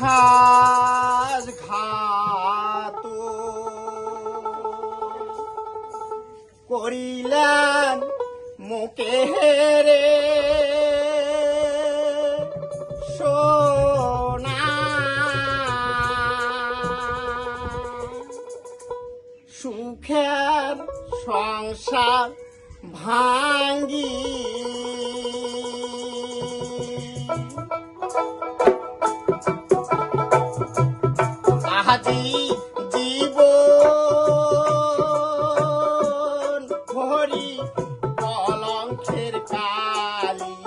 ঘাস ঘাত করিলেন মুখে হেরে সোনা। সুখের সংসার ভা আছি জীবন ভরি কলঙ্কের Kali.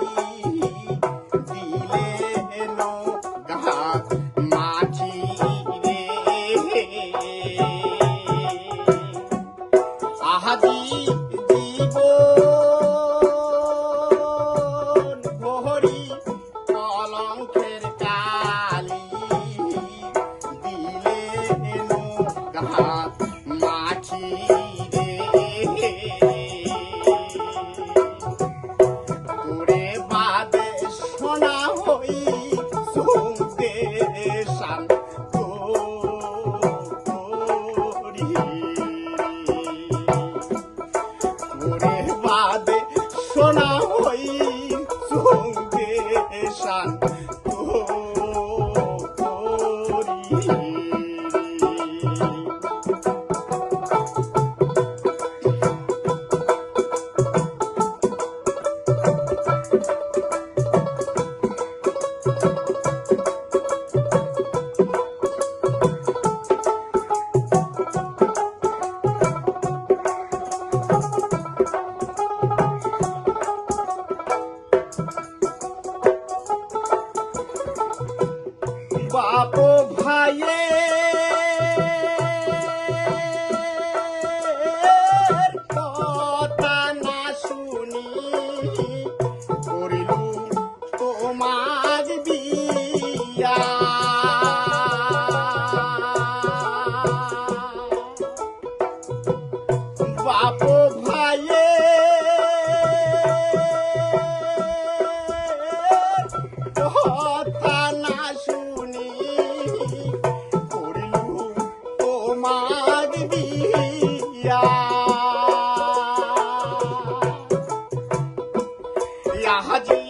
呀，哈就。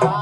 Oh.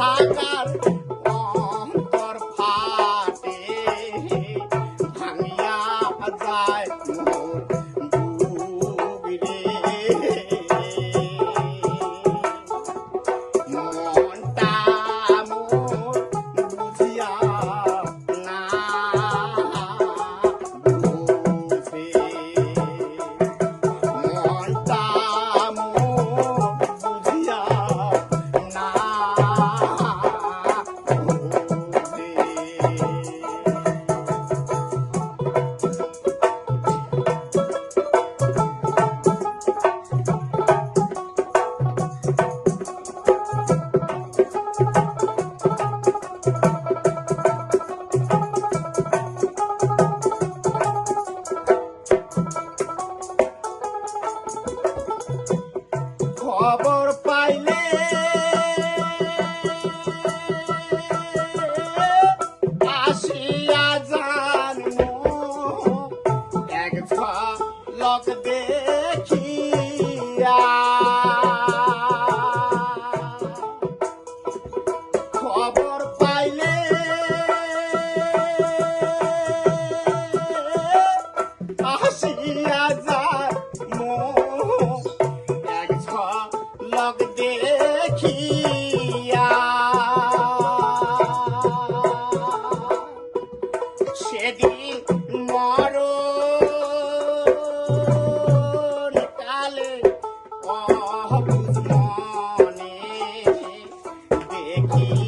kaca. Thank you.